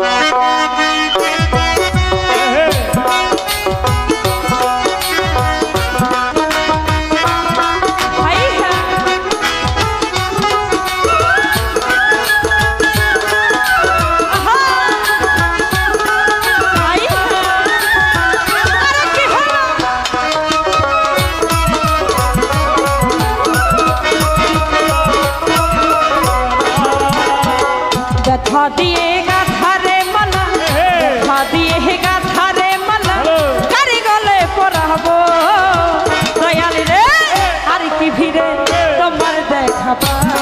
Música ব্যথা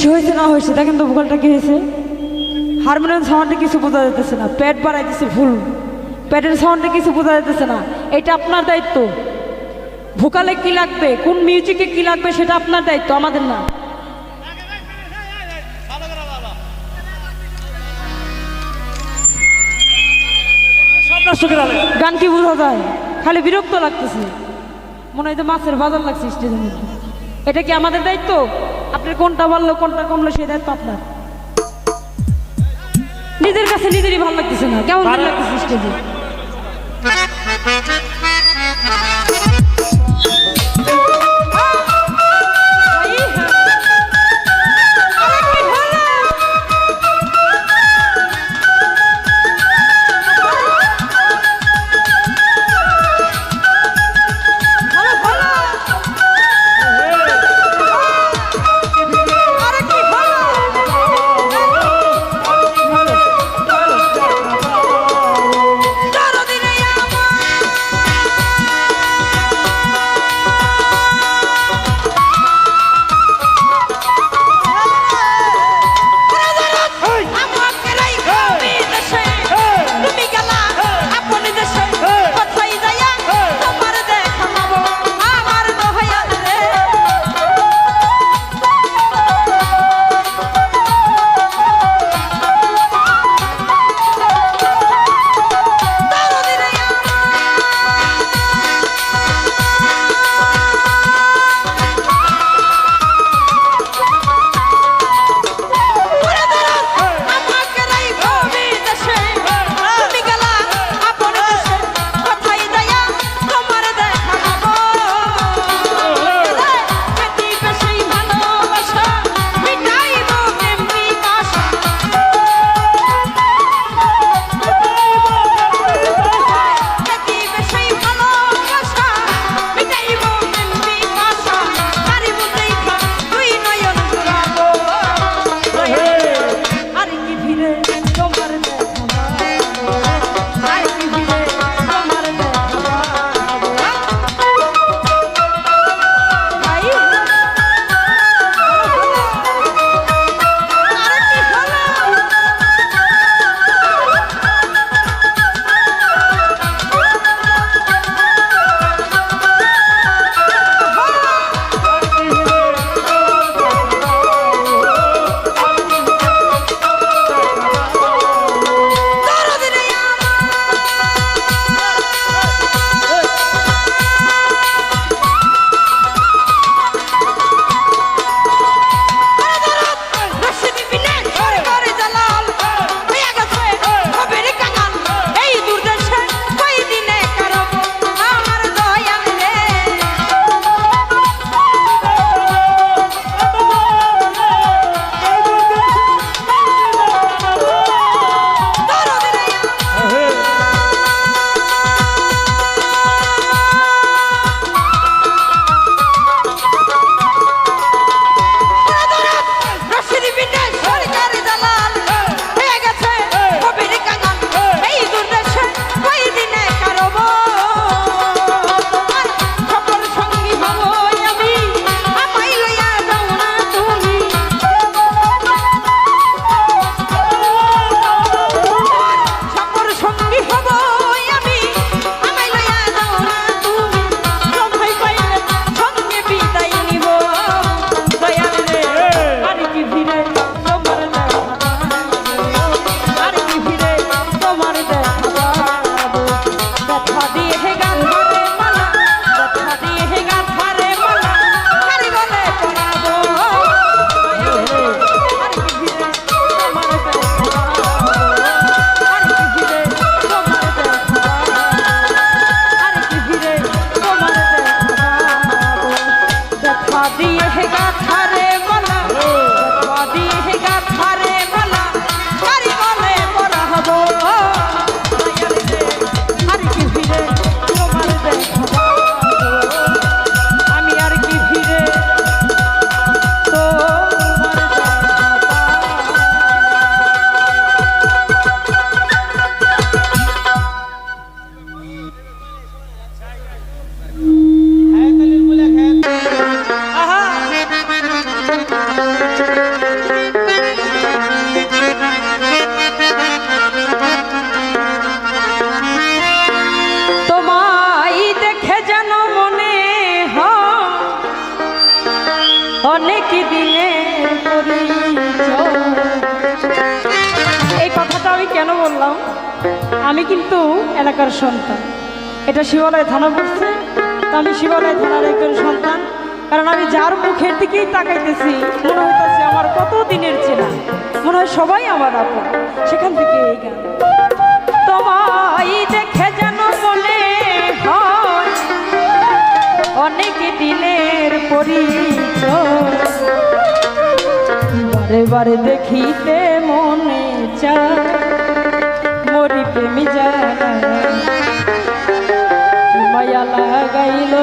কিছু হয়েছে, না হয়েছে, দেখেন তো ভোকালটা কি হয়েছে? হারমোনিয়াম সাউন্ডে কিছু বোঝা যেতেছে না প্যাট বাড়াইতেছে ভুল। প্যাটের সাউন্ডে কিছু বোঝা যেতেছে না, এটা আপনার দায়িত্ব। ভোকালে কি লাগবে, কোন মিউজিকে কি লাগবে, সেটা আপনার দায়িত্ব, আমাদের না। গান কি বোঝা যায়? খালি বিরক্ত লাগতেছে। মনে হয় তো মাছের বাজার লাগছে এটা কি আমাদের দায়িত্ব? আপনার কোনটা বাড়লো কোনটা কমলো সেই দায়িত্ব আপনার। নিজের কাছে নিজেরই ভালো লাগতেছে না। কেমন লাগতেছে বললাম? আমি কিন্তু এলাকার সন্তান। এটা শিবালয় থানা পড়ছে তো আমি শিবালয় থানার একজন সন্তান। কারণ আমি যার মুখের দিকেই তাকাইতেছি, মনে হইতেছে আমার কত দিনের চেনা। মনে হয় সবাই আমার আপন। সেখান থেকে এই গান। তোমায় দেখে যেন বলে অনেক দিনের পরিচয়। বারে বারে দেখিতে মনে চায় মরি প্রেমী যা। মায়া লাগাইল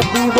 দিব